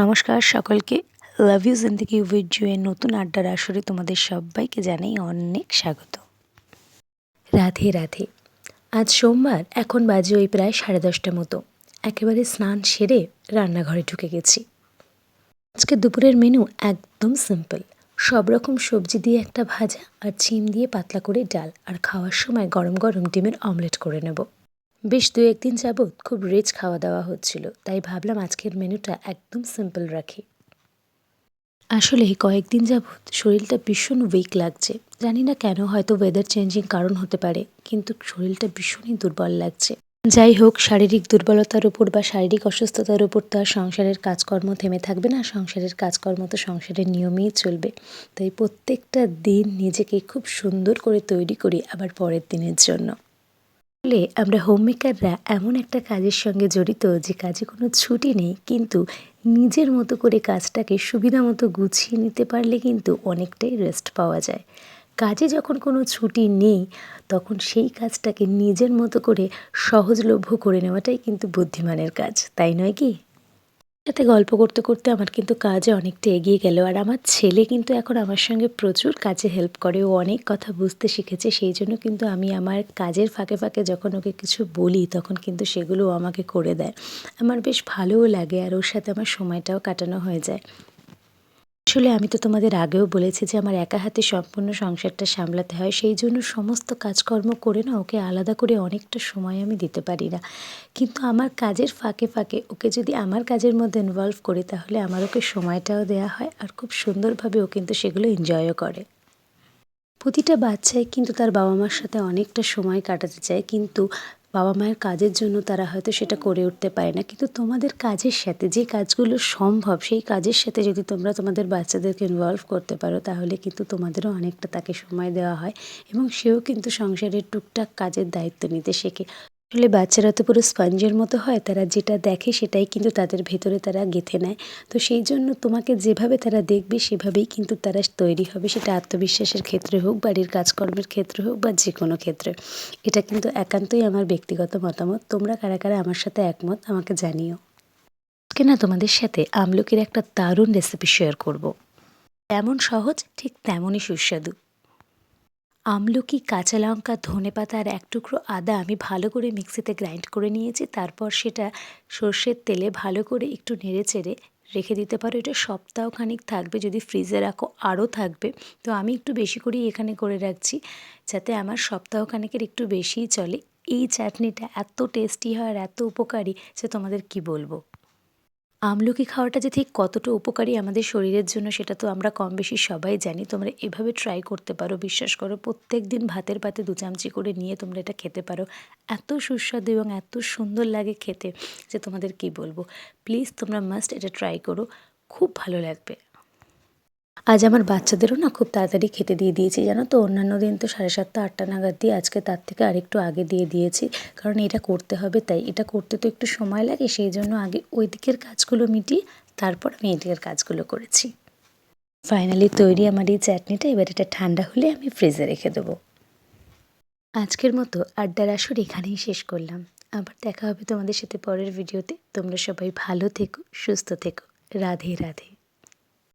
নমস্কার সকলকে। Love you জিন্দিগি উইথ জুয়ের নতুন আড্ডার আসরে তোমাদের সবাইকে জানাই অনেক স্বাগত। রাধে রাধে। আজ সোমবার, এখন বাজে ওই প্রায় সাড়ে দশটা মতো। একেবারে স্নান সেরে রান্নাঘরে ঢুকে গেছি। আজকে দুপুরের মেনু একদম সিম্পল সব রকম সবজি দিয়ে একটা ভাজা আর চিম দিয়ে পাতলা করে ডাল আর খাওয়ার সময় গরম গরম ডিমের অমলেট করে নেব। বেশ দু একদিন যাবৎ খুব রিচ খাওয়া দাওয়া হচ্ছিল, তাই ভাবলাম আজকের মেনুটা একদম সিম্পল রাখি। আসলে কয়েকদিন যাবৎ শরীরটা ভীষণ উইক লাগছে। জানি না কেন হয়তো ওয়েদার চেঞ্জিং কারণ হতে পারে, কিন্তু শরীরটা ভীষণই দুর্বল লাগছে। যাই হোক, শারীরিক দুর্বলতার উপর বা শারীরিক অসুস্থতার উপর তো আর সংসারের কাজকর্ম থেমে থাকবে না, সংসারের কাজকর্ম তো সংসারের নিয়মেই চলবে। তাই প্রত্যেকটা দিন নিজেকে খুব সুন্দর করে তৈরি করি আবার পরের দিনের জন্য। আসলে আমরা হোমমেকাররা এমন একটা কাজের সঙ্গে জড়িত যে কাজে কোনো ছুটি নেই, কিন্তু নিজের মতো করে কাজটাকে সুবিধা মতো গুছিয়ে নিতে পারলে কিন্তু অনেকটাই রেস্ট পাওয়া যায়। কাজে যখন কোনো ছুটি নেই, তখন সেই কাজটাকে নিজের মতো করে সহজলভ্য করে নেওয়াটাই কিন্তু বুদ্ধিমানের কাজ, তাই নয় কি? সাথে গল্প করতে করতে আমার কিন্তু কাজে অনেকটা এগিয়ে গেল। আর আমার ছেলে কিন্তু এখন আমার সঙ্গে প্রচুর কাজে হেল্প করে। ও অনেক কথা বুঝতে শিখেছে। সেই জন্য কিন্তু আমি আমার কাজের ফাঁকে ফাঁকে যখন ওকে কিছু বলি, তখন কিন্তু সেগুলো আমাকে করে দেয়। আমার বেশ ভালোও লাগে আর ওর সাথে আমার সময়টাও কাটানো হয়ে যায়। আসলে আমি তো তোমাদের আগেও বলেছি যে আমার একা হাতে সম্পূর্ণ সংসারটা সামলাতে হয়। সেই জন্য সমস্ত কাজকর্ম করে না ওকে আলাদা করে অনেকটা সময় আমি দিতে পারি না। কিন্তু আমার কাজের ফাঁকে ফাঁকে ওকে যদি আমার কাজের মধ্যে ইনভলভ করি তাহলে আমার ওকে সময়টাও দেওয়া হয় আর খুব সুন্দরভাবে ও কিন্তু সেগুলো এনজয়ও করে। প্রতিটা বাচ্চাই কিন্তু তার বাবা মার সাথে অনেকটা সময় কাটাতে চায়। কিন্তু বাবা মায়ের কাজের জন্য তারা হয়তো সেটা করে উঠতে পারে না। কিন্তু তোমাদের কাজের সাথে, যে কাজগুলো সম্ভব, সেই কাজের সাথে যদি তোমরা তোমাদের বাচ্চাদেরকে ইনভলভ করতে পারো, তাহলে কিন্তু তোমাদেরও অনেকটা তাকে সময় দেওয়া হয় এবং সেও কিন্তু সংসারের টুকটাক কাজের দায়িত্ব নিতে শেখে। আসলে বাচ্চারা তো পুরো স্পঞ্জের মতো হয়, তারা যেটা দেখে সেটাই কিন্তু তাদের ভেতরে তারা গেঁথে নেয়। তো সেই জন্য তোমাকে যেভাবে তারা দেখবে সেভাবেই কিন্তু তারা তৈরি হবে, সেটা আত্মবিশ্বাসের ক্ষেত্রে হোক, বাড়ির কাজকর্মের ক্ষেত্রে হোক বা যে কোনো ক্ষেত্রে। এটা কিন্তু একান্তই আমার ব্যক্তিগত মতামত। তোমরা কারা কারা আমার সাথে একমত আমাকে জানিও। আজকে না তোমাদের সাথে আমলকির একটা দারুণ রেসিপি শেয়ার করব। যেমন সহজ, ঠিক তেমনই সুস্বাদু। আমলকি কাঁচা লঙ্কা, ধনে পাতা আর এক টুকরো আদা আমি ভালো করে মিক্সিতে গ্রাইন্ড করে নিয়েছি। তারপর সেটা সর্ষের তেলে ভালো করে একটু নেড়ে চেড়ে রেখে দিতে পারো। এটা সপ্তাহখানিক থাকবে, যদি ফ্রিজে রাখো আরও থাকবে। তো আমি একটু বেশি করেই এখানে করে রাখছি, যাতে আমার সপ্তাহখানেকের একটু বেশিই চলে। এই চাটনিটা এত টেস্টি হয় আর এত উপকারী যে তোমাদের কি বলব? আমলকি খাওয়াটা যে ঠিক কতটা উপকারী আমাদের শরীরের জন্য, সেটা তো আমরা কম বেশি সবাই জানি। তোমরা এভাবে ট্রাই করতে পারো, বিশ্বাস করো প্রত্যেক দিন ভাতের পাতে দু চামচি করে নিয়ে তোমরা এটা খেতে পারো। এত সুস্বাদু এবং এত সুন্দর লাগে খেতে যে তোমাদের কি বলব? প্লিজ তোমরা মাস্ট এটা ট্রাই করো। খুব ভালো লাগবে। আজ আমার বাচ্চাদেরও না খুব তাড়াতাড়ি খেতে দিয়ে দিয়েছি, জানো তো? অন্যান্য দিন তো সাড়ে সাতটা, আটটা নাগাদ দিয়ে আজকে তার থেকে আরেকটু আগে দিয়ে দিয়েছি। কারণ এটা করতে হবে তাই। এটা করতে তো একটু সময় লাগে, সেই জন্য আগে ওই দিকের কাজগুলো মিটিয়ে তারপর আমি এদিকের কাজগুলো করেছি। ফাইনালি তৈরি আমার এই চাটনিটা, এবার এটা ঠান্ডা হলে আমি ফ্রিজে রেখে দেবো। আজকের মতো আড্ডার আসর এখানেই শেষ করলাম। আবার দেখা হবে তোমাদের সাথে পরের ভিডিওতে। তোমরা সবাই ভালো থেকো, সুস্থ থেকো। রাধে রাধে।